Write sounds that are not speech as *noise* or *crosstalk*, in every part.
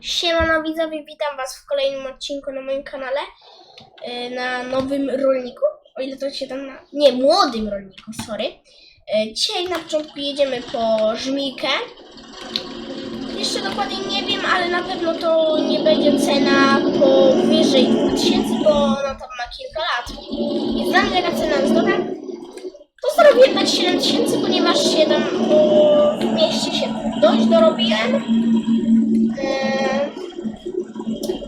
Siemano widzowie, witam was w kolejnym odcinku na moim kanale yy, na nowym rolniku, o ile to się tam na... nie, młodym rolniku, sorry. Yy, Dzisiaj na początku jedziemy po żmijkę. Jeszcze dokładnie nie wiem, ale na pewno to nie będzie cena powyżej 2000, bo ona tam ma kilka lat. Jest dla mnie taka cena. To zrobię jednak 7000, ponieważ się tam bo w mieście się dość dorobiłem.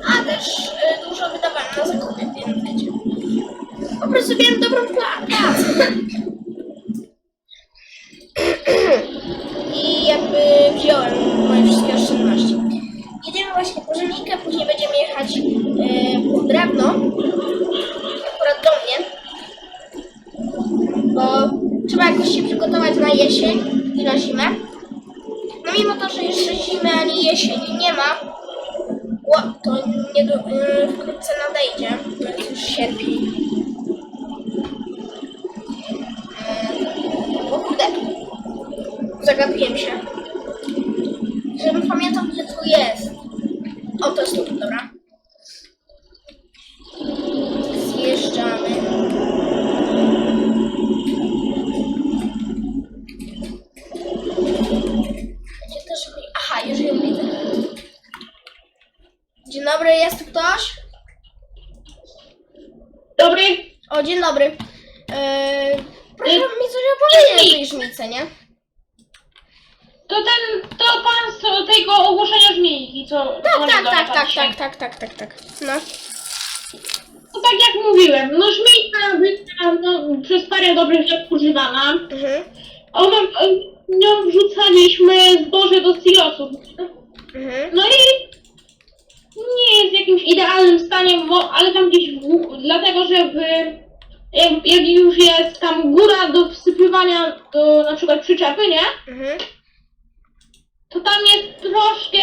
A też e, dużo wydawałem na zakupy, więc wiecie. Po prostu miałem dobrą pracę. I jakby wziąłem moje wszystkie oszczędności. Jedziemy właśnie po żenikę, później będziemy jechać e, po drewno. Akurat do mnie. Bo trzeba jakoś się przygotować na jesień i na zimę. No mimo to, że jeszcze zimy ani jesieni nie ma, Ło, to nie do, yy, wkrótce nadejdzie, to jest już sierpień. Yy, o kurde, zagapiłem się. Żebym pamiętał, gdzie tu jest. O, to jest tu, dobra. Dobry, jest tu ktoś? Dobry, O, dzień dobry. Eee, proszę mi coś opowiedzieć o tej żmice, nie? to ten, to pan z tego ogłoszenia żmiejki, co... Tak, tak, tak, tak, dzisiaj. tak, tak, tak, tak, tak. No. No tak jak mówiłem, no żmijka była no, przez parę dobrych lat używana. Mhm. Ona, nią wrzucaliśmy zboże do silosu. Mhm. No i nie jest w jakimś idealnym stanie, bo, ale tam gdzieś w, dlatego, żeby jak, jak już jest tam góra do wsypywania do na przykład przyczepy, nie? Mhm. To tam jest troszkę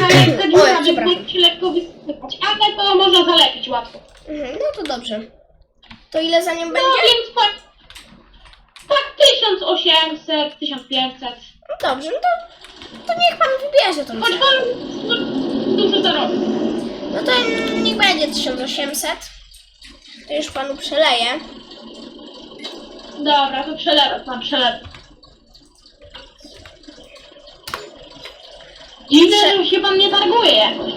taka lekka Oj, dziura, przepraszam. żeby się lekko wysypać, ale to można zalepić łatwo. Mhm. No to dobrze. To ile za nią No będzie? więc tak, tak 1800, 1500. No dobrze, no to, to niech pan wybierze tą Choć cenę. pan no, dużo zarobi. No to niech będzie 1800. To już panu przeleję. Dobra, to przelewę, mam przelewę. Widzę, że się pan nie targuje jakoś.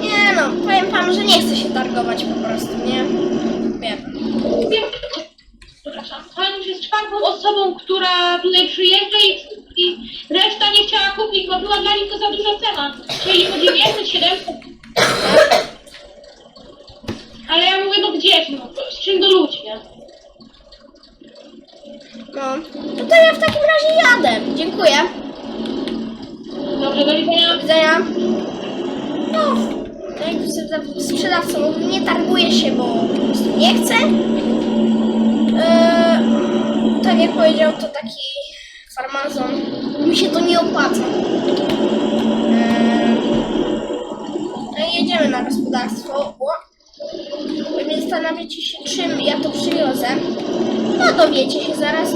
Nie no, powiem panu, że nie chcę się targować po prostu, nie? Wiem. Wiem, przepraszam, pan już jest czwartą osobą, która tutaj przyjeżdża i, i reszta nie chciała kupić, bo była dla nich to za duża cena. Chcieli po 900, 700. Ale ja mówię, no gdzieś, no, z czym do ludzi, nie? No, no to ja w takim razie jadę. Dziękuję. Dobrze, do widzenia. Do widzenia. No, jak sprzeda- sprzedawca mówi, nie targuje się, bo po prostu nie chce. Eee, tak jak powiedział, to taki farmazon. Mi się to nie opłaca. Eee, no i jedziemy na gospodarstwo. O. Pewnie zastanawiacie się, czym ja to przywiozę. No dowiecie się zaraz.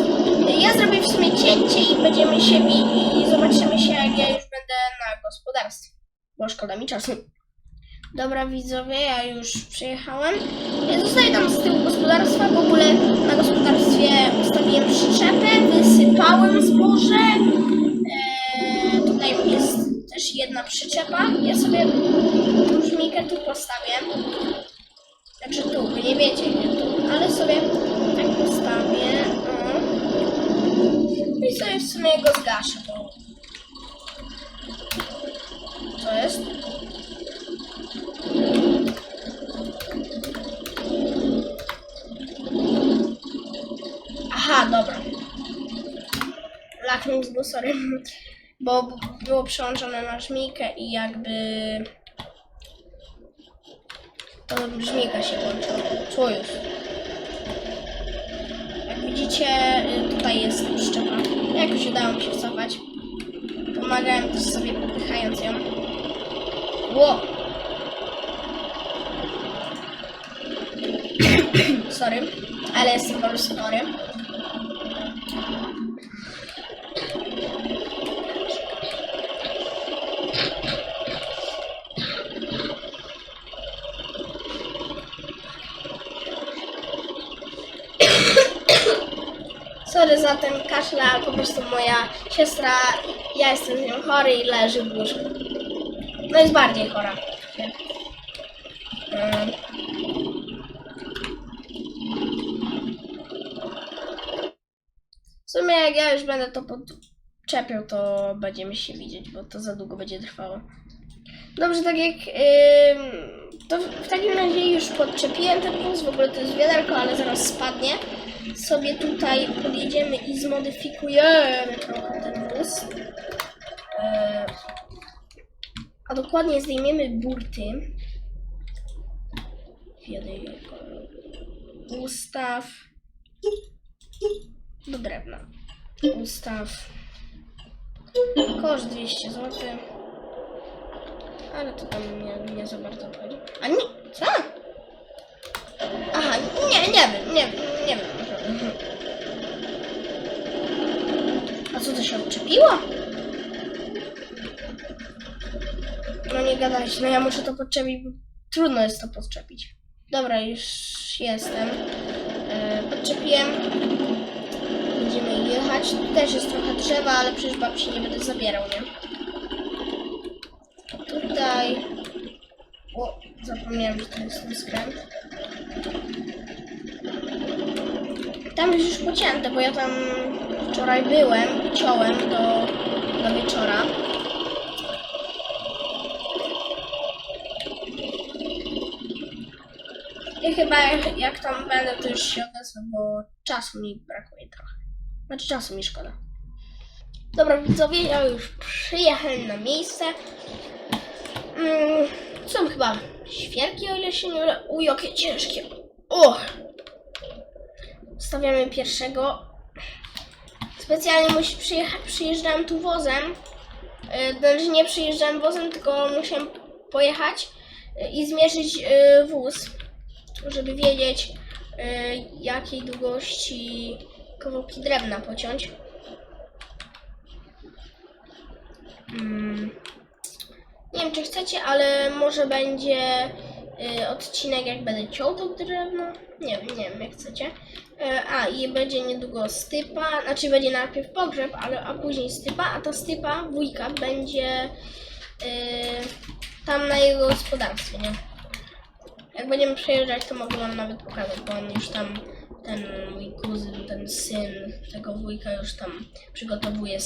Ja zrobię w sumie cięcie i będziemy się wi- i zobaczymy się, jak ja już będę na gospodarstwie. Bo szkoda mi czasu. Dobra widzowie, ja już przyjechałem. Ja Zostaję tam z tyłu gospodarstwa. W ogóle na gospodarstwie ustawiłem przyczepę, wysypałem zboże. Eee, tutaj jest też jedna przyczepa. Ja sobie żmikę tu postawię. Znaczy tu, wy nie wiecie, nie tu, ale sobie tak postawię. O. I sobie w sumie go zgaszę, bo... Co jest? Aha, dobra. Bo było przełączone na żmijkę i jakby... To żmijka się włączyła. Jest? Jak widzicie, tutaj jest przyczepa. Jakoś udało mi się cofać. Pomagałem też sobie popychając ją. Ło! *coughs* Sorry, ale jestem po prostu chory. Sorry za ten kaszel, ale po prostu moja siostra, ja jestem z nią chory i leży w łóżku. No jest bardziej chora. W sumie jak ja już będę to podczepiał, to będziemy się widzieć, bo to za długo będzie trwało. Dobrze, tak jak ym, to w takim razie już podczepiłem ten wóz, w ogóle to jest wiaderko, ale zaraz spadnie. Sobie tutaj podjedziemy i zmodyfikujemy trochę ten wóz. Yy, a dokładnie zdejmiemy burty. Ustaw do drewna. Ustaw. Koszt 200 zł. Ale to tam nie, nie za bardzo chodzi. A nie, co? Aha, nie, nie wiem, nie nie wiem. A co to się odczepiło? No nie gadać, no ja muszę to podczepić, bo trudno jest to podczepić. Dobra, już jestem. E, podczepiłem. Będziemy jechać. Tu też jest trochę drzewa, ale przecież babci nie będę zabierał, nie? Tutaj. O, zapomniałem, że to jest ten skręt. Tam jest już pocięte, bo ja tam wczoraj byłem ciąłem do, do wieczora. I chyba jak, jak tam będę, to już się odezwę, bo czasu mi brakuje trochę. Znaczy czasu mi szkoda. Dobra, widzowie, ja już przyjechałem na miejsce. Mm, są chyba świerki, o ile się nie mylę. Uj, jakie ciężkie. O! Stawiamy pierwszego. Specjalnie musi przyjecha- przyjeżdżałem tu wozem. Yy, Znaczy nie przyjeżdżałem wozem, tylko musiałem pojechać yy, i zmierzyć yy, wóz, żeby wiedzieć jakiej długości kawałki drewna pociąć. Mm. Nie wiem, czy chcecie, ale może będzie odcinek, jak będę ciął to drewno. Nie wiem, nie wiem, jak chcecie. Y, a, i będzie niedługo stypa, znaczy będzie najpierw pogrzeb, ale a później stypa, a ta stypa, wujka, będzie y, tam na jego gospodarstwie, nie? Jak będziemy przejeżdżać, to mogę wam nawet pokazać, bo on już tam, ten mój kuzyn, ten syn tego wujka już tam przygotowuje,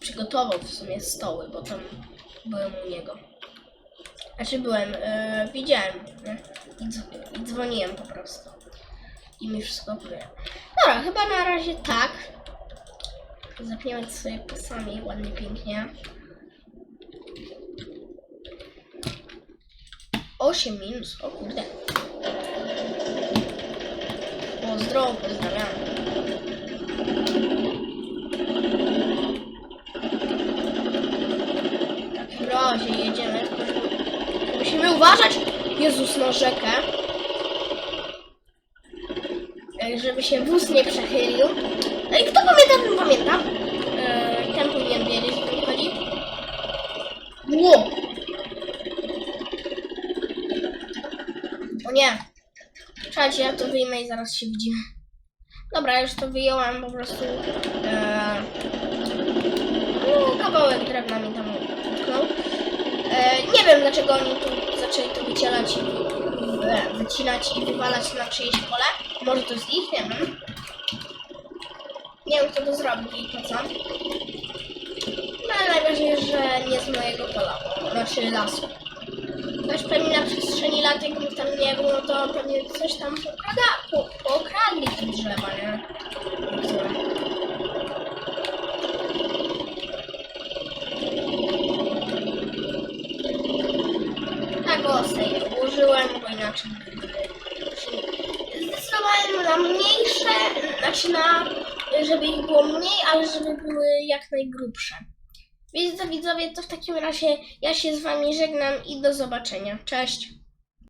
przygotował w sumie stoły, bo tam byłem u niego. Znaczy byłem, e, widziałem, nie? I, dz- I dzwoniłem po prostu. I mi wszystko opowiedział. Dobra, chyba na razie tak. Zapniemy sobie pasami ładnie, pięknie. 8 minus, o kurde. Pozdro, pozdrawiam. W takim razie jedziemy. Musimy uważać, Jezus, na rzekę. E, Żeby się wóz nie przechylił. No i kto pamięta, ten pamięta. E, ten powinien wiedzieć, o mi chodzi. Ło! O nie! Czekajcie, ja to wyjmę i zaraz się widzimy. Dobra, już to wyjąłem po prostu. E, no, kawałek drewna mi tam utknął. E, nie wiem dlaczego oni tu zaczęli to wycielać, wycinać i wywalać na czyjeś pole. Może to jest ich, nie wiem. Nie wiem kto to zrobił i po co. No ale najważniejsze, że nie z mojego pola, znaczy lasu. Ktoś pewnie na przestrzeni lat, jakby tam nie było, to pewnie coś tam pokrada, po, pokradli te drzewa, nie? Tak, ostrej użyłem, bo inaczej zdecydowałem na mniejsze, znaczy na, żeby ich było mniej, ale żeby były jak najgrubsze. Więc widzowie, to w takim razie ja się z wami żegnam i do zobaczenia. Cześć!